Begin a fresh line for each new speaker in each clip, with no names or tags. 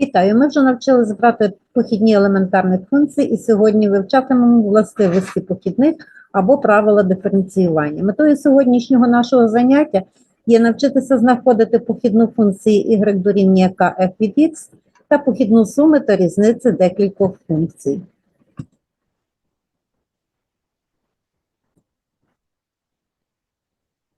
Вітаю! Ми вже навчилися брати похідні елементарних функцій і сьогодні вивчатимемо властивості похідних або правила диференціювання. Метою сьогоднішнього нашого заняття є навчитися знаходити похідну функції y дорівнює kf від x та похідну суми та різниці декількох функцій.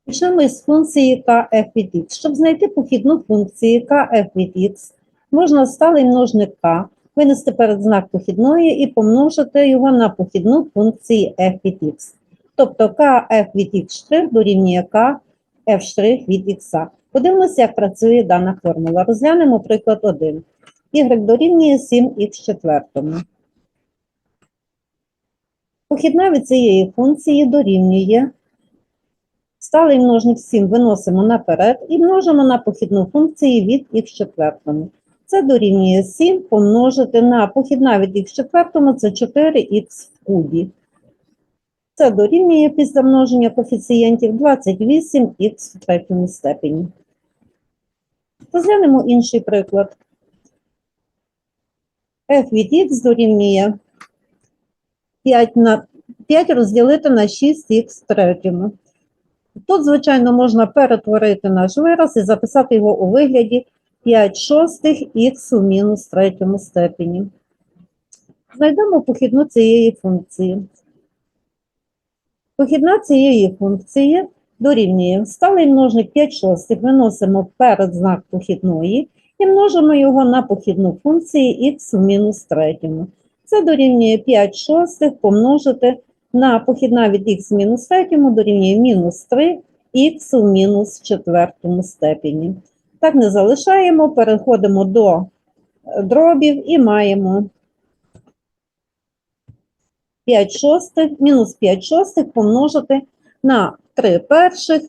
Почнемо з функції kf від x. Щоб знайти похідну функцію kf від x, можна сталий множник k винести перед знак похідної і помножити його на похідну функцію f від x. Тобто kf від x' дорівнює kf' від x. Подивимося, як працює дана формула. Розглянемо приклад 1. y дорівнює 7х четвертому. Похідна від цієї функції дорівнює Сталий множник 7 виносимо наперед і множимо на похідну функцію від х четвертому. Це дорівнює 7 помножити на похідна від х четвертому, це 4х в кубі. Це дорівнює після множення коефіцієнтів 28х в третьому степені. Розглянемо інший приклад. f від х дорівнює 5, на, 5 розділити на 6х в третьому. Тут, звичайно, можна перетворити наш вираз і записати його у вигляді 5 шостих х у мінус третьому степені. Знайдемо похідну цієї функції. Похідна цієї функції дорівнює сталий множник 5 шостих, виносимо перед знак похідної і множимо його на похідну функцію х у мінус третьому. Це дорівнює 5 шостих помножити на похідна від х мінус третьому дорівнює мінус 3 х у мінус четвертому степені. Так не залишаємо, переходимо до дробів і маємо 5 шостих, мінус 5 шостих помножити на 3 перших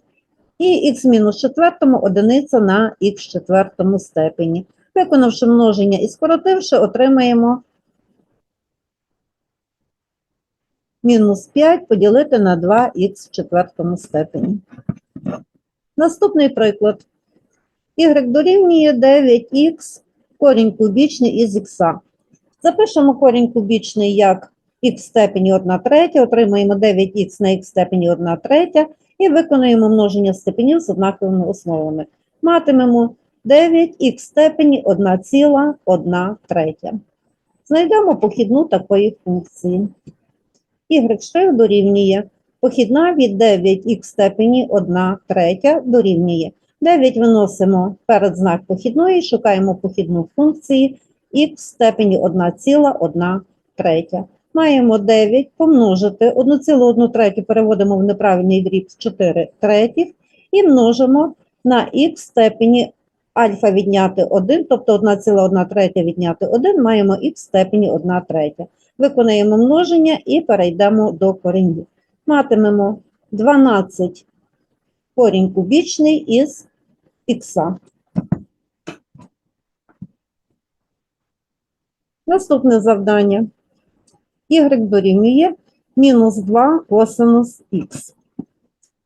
і х мінус четвертому одиниця на х четвертому степені. Виконавши множення і скоротивши, отримаємо мінус 5 поділити на 2х в четвертому степені. Наступний приклад. Y дорівнює 9х корінь кубічний із х. Запишемо корінь кубічний як х в степені 1 третя, отримаємо 9х на х степені 1 третя і виконуємо множення степенів з однаковими основами. Матимемо 9х в степені 1,1 третя. Знайдемо похідну такої функції y' дорівнює похідна від 9х степені 1 третя дорівнює. 9 виносимо перед знак похідної, шукаємо похідну функції х в степені 1,1 третя. Маємо 9 помножити 1,1 третю переводимо в неправильний дріб 4 третіх і множимо на х в степені альфа відняти 1, тобто 1,1 третя відняти 1, маємо х в степені 1 третя. Виконаємо множення і перейдемо до коренів. Матимемо 12 корінь кубічний із х. Наступне завдання. y дорівнює мінус 2 косинус х.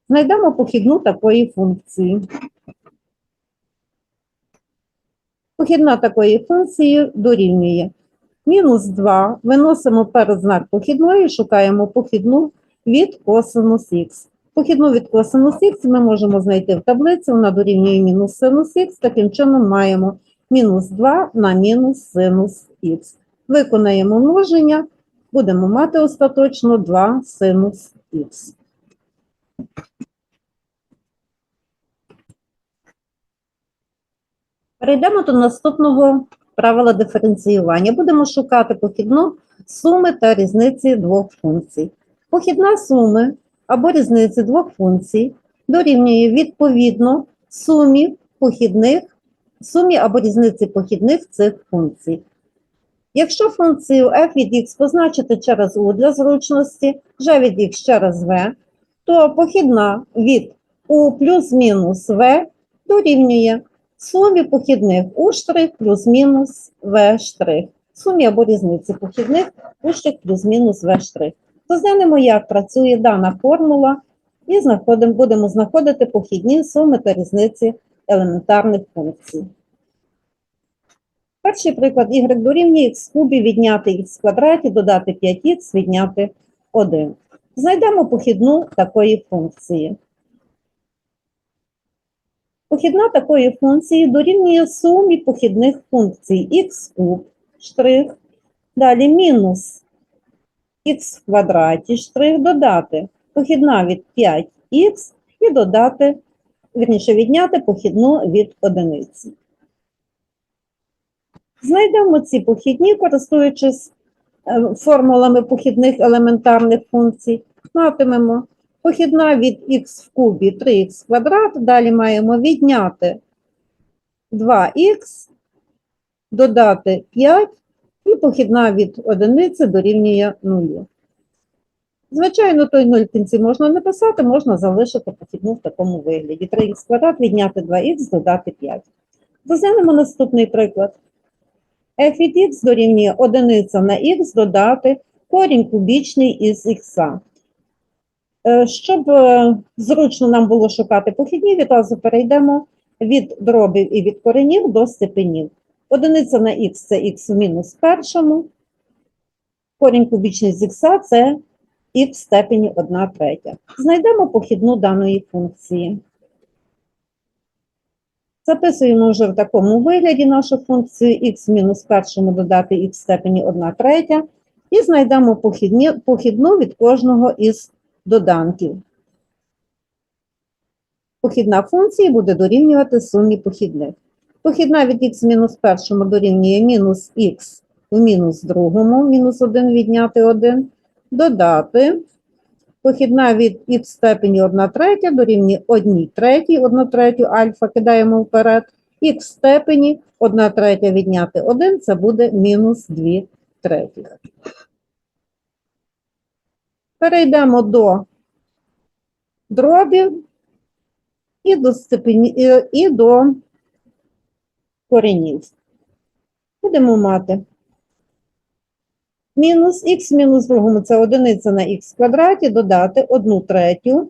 Знайдемо похідну такої функції. Похідна такої функції дорівнює мінус 2, виносимо перед знак похідної, шукаємо похідну від косинус х. Похідну від косинус х ми можемо знайти в таблиці, вона дорівнює мінус синус х, таким чином маємо мінус 2 на мінус синус х. Виконаємо множення, будемо мати остаточно 2 синус х. Перейдемо до наступного правила диференціювання. Будемо шукати похідну суми та різниці двох функцій. Похідна суми або різниці двох функцій дорівнює відповідно сумі похідних, сумі або різниці похідних цих функцій. Якщо функцію f від x позначити через u для зручності, g від x через v, то похідна від u плюс-мінус v дорівнює сумі похідних штрих плюс-мінус в штрих. Сумі або різниці похідних штрих плюс-мінус в штрих. Розглянемо, як працює дана формула, і знаходимо, будемо знаходити похідні суми та різниці елементарних функцій. Перший приклад y дорівнює в кубі відняти х квадраті, додати 5х, відняти 1. Знайдемо похідну такої функції. Похідна такої функції дорівнює сумі похідних функцій х куб штрих, далі мінус х в квадраті штрих, додати похідна від 5х і додати, вірніше відняти похідну від одиниці. Знайдемо ці похідні, користуючись е, формулами похідних елементарних функцій. Матимемо похідна від х в кубі 3х квадрат, далі маємо відняти 2х, додати 5 і похідна від одиниці дорівнює 0. Звичайно, той 0 в кінці можна не писати, можна залишити похідну в такому вигляді. 3х квадрат відняти 2х, додати 5. Розглянемо наступний приклад f від x дорівнює одиниця на х додати корінь кубічний із х. Е, Щоб е, зручно нам було шукати похідні, відразу перейдемо від дробів і від коренів до степенів. Одиниця на х це х в мінус першому, корінь кубічний з х це х в степені 1 третя. Знайдемо похідну даної функції. Записуємо вже в такому вигляді нашу функцію х мінус першому додати х в степені 1 третя і знайдемо похідні, похідну від кожного із доданків. Похідна функція буде дорівнювати сумі похідних. Похідна від х мінус першому дорівнює мінус х в мінус другому, мінус 1 відняти 1, додати Похідна від х степені 1 третя дорівнює 1 третій, 1 третю альфа кидаємо вперед. Х в степені 1 третя відняти 1, це буде мінус 2 третіх. Перейдемо до дробів і до, степені, і, і до коренів. Будемо мати Мінус х мінус другому це одиниця на х квадраті, додати 1 третю.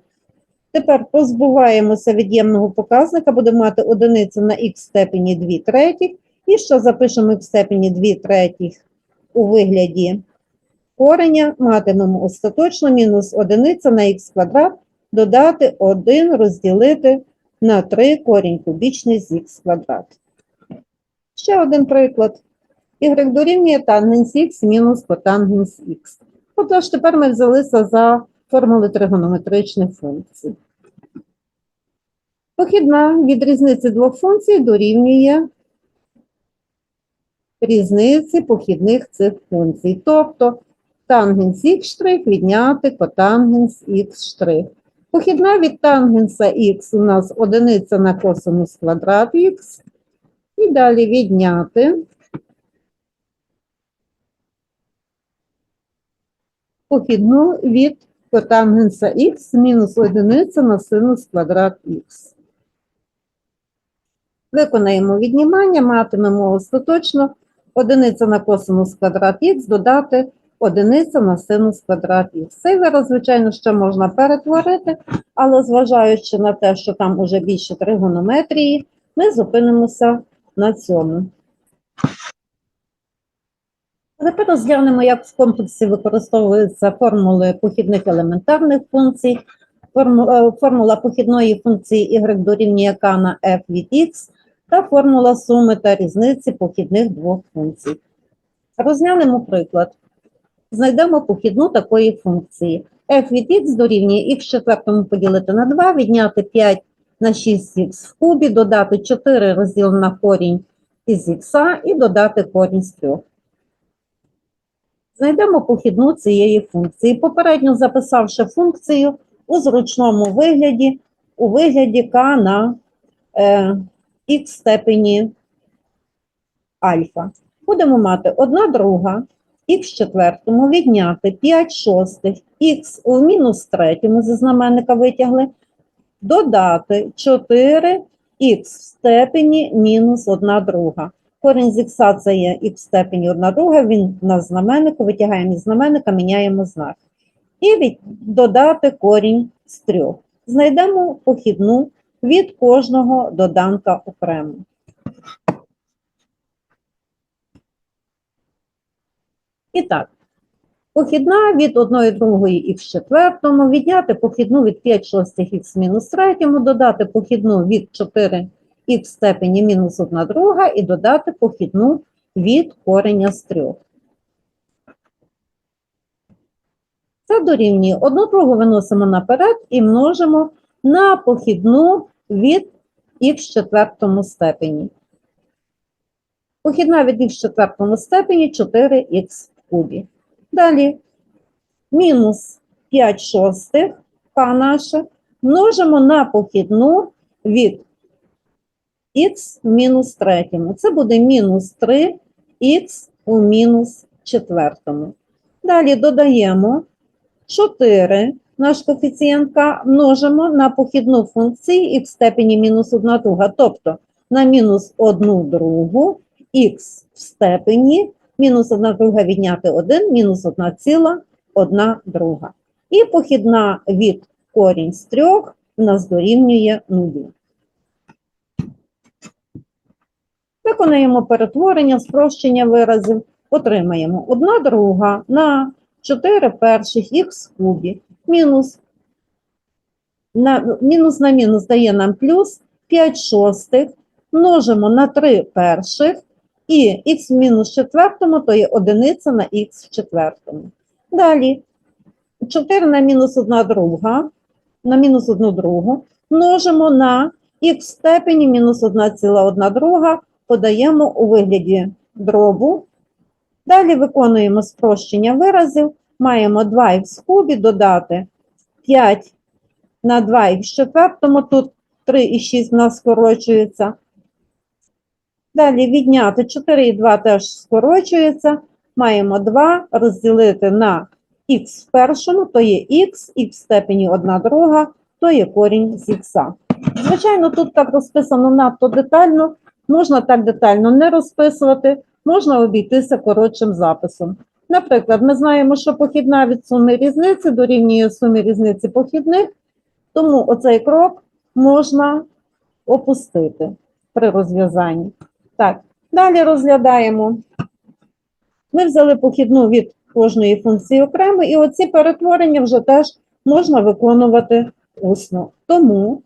Тепер позбуваємося від'ємного показника, будемо мати одиницю на х степені 2 третіх. І що запишемо х в степені 2 третіх у вигляді кореня, матимемо остаточно мінус одиниця на х квадрат, додати 1 розділити на 3 корінь кубічний з х квадрат. Ще один приклад y дорівнює тангенс х мінус котангенс х. Отож, тепер ми взялися за формули тригонометричних функцій. Похідна від різниці двох функцій дорівнює різниці похідних цих функцій. Тобто тангенс х' відняти котангенс х'. Похідна від тангенса х у нас одиниця на косинус квадрат х. І далі відняти похідну від котангенса х мінус одиниця на синус квадрат х. Виконаємо віднімання, матимемо остаточно одиниця на косинус квадрат х додати одиниця на синус квадрат х. Цей вираз, звичайно, ще можна перетворити, але зважаючи на те, що там уже більше тригонометрії, ми зупинимося на цьому. Тепер розглянемо, як в комплексі використовуються формули похідних елементарних функцій, е, формула похідної функції y дорівнює k на f від x та формула суми та різниці похідних двох функцій. Розглянемо приклад. Знайдемо похідну такої функції. f від x дорівнює x четвертому поділити на 2, відняти 5 на 6х в кубі, додати 4 розділено на корінь із х і додати корінь з 3. Знайдемо похідну цієї функції, попередньо записавши функцію у зручному вигляді, у вигляді k на е, х степені альфа. Будемо мати 1 друга, х четвертому відняти 5 шостих, х у мінус третьому зі знаменника витягли, додати 4х в степені мінус 1 друга. Корінь з х це є х в степені 1 друга, він на знаменнику, витягаємо із знаменника, міняємо знак. І від, додати корінь з 3. Знайдемо похідну від кожного доданка окремо. І так, похідна від 1 другої х четвертому, відняти похідну від 5 шостих х мінус третьому, додати похідну від 4 х степені мінус 1 друга і додати похідну від кореня з 3. Це дорівнює одну другу виносимо наперед і множимо на похідну від х четвертому степені. Похідна від х четвертому степені 4х в кубі. Далі мінус 5 шостих к наше множимо на похідну від х мінус третьому. Це буде мінус 3х у мінус четвертому. Далі додаємо 4 наш коефіцієнт k множимо на похідну функції х в степені мінус 1 друга, тобто на мінус 1 другу х в степені мінус 1 друга відняти 1, мінус 1 ціла 1 друга. І похідна від корінь з 3 в нас дорівнює 0. Виконуємо перетворення, спрощення виразів, отримаємо 1 друга на 4 перших х кубі мінус на, мінус на мінус дає нам плюс 5 шостих, множимо на 3 перших, і х в мінус четвертому, то є одиниця на х в четвертому. Далі 4 на мінус 1 друга, на мінус 1 другу, множимо на х в степені мінус 1,1 друга, подаємо у вигляді дробу. Далі виконуємо спрощення виразів. Маємо 2х в кубі додати 5 на 2х в четвертому, тут 3 і 6 в нас скорочується. Далі відняти 4 і 2 теж скорочується. Маємо 2 розділити на х в першому, то є х, х в степені 1 друга, то є корінь з х. Звичайно, тут так розписано надто детально, можна так детально не розписувати, можна обійтися коротшим записом. Наприклад, ми знаємо, що похідна від суми різниці дорівнює сумі різниці похідних, тому оцей крок можна опустити при розв'язанні. Так, далі розглядаємо. Ми взяли похідну від кожної функції окремо, і оці перетворення вже теж можна виконувати усно. Тому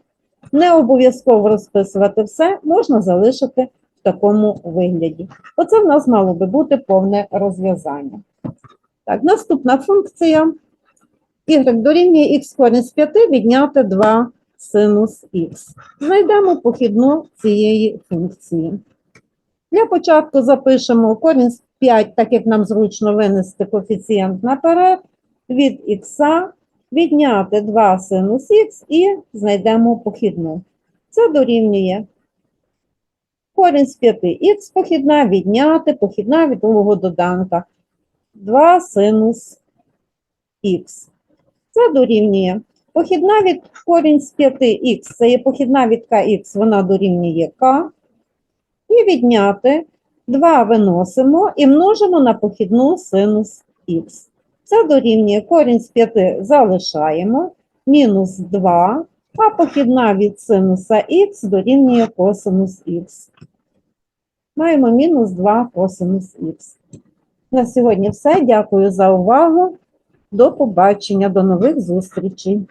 не обов'язково розписувати все, можна залишити в такому вигляді. Оце в нас мало би бути повне розв'язання. Так, наступна функція y дорівнює х з 5 відняти 2 синус х. Знайдемо похідну цієї функції. Для початку запишемо корінь з 5, так як нам зручно винести коефіцієнт наперед, від х відняти 2 синус х і знайдемо похідну. Це дорівнює корінь з 5х похідна відняти похідна від другого доданка 2 синус х. Це дорівнює похідна від корінь з 5х, це є похідна від kx, вона дорівнює k. І відняти 2 виносимо і множимо на похідну синус х. Це дорівнює корінь з 5 залишаємо, мінус 2, а похідна від синуса х дорівнює косинус х. Маємо мінус 2 косинус х. На сьогодні все. Дякую за увагу. До побачення, до нових зустрічей.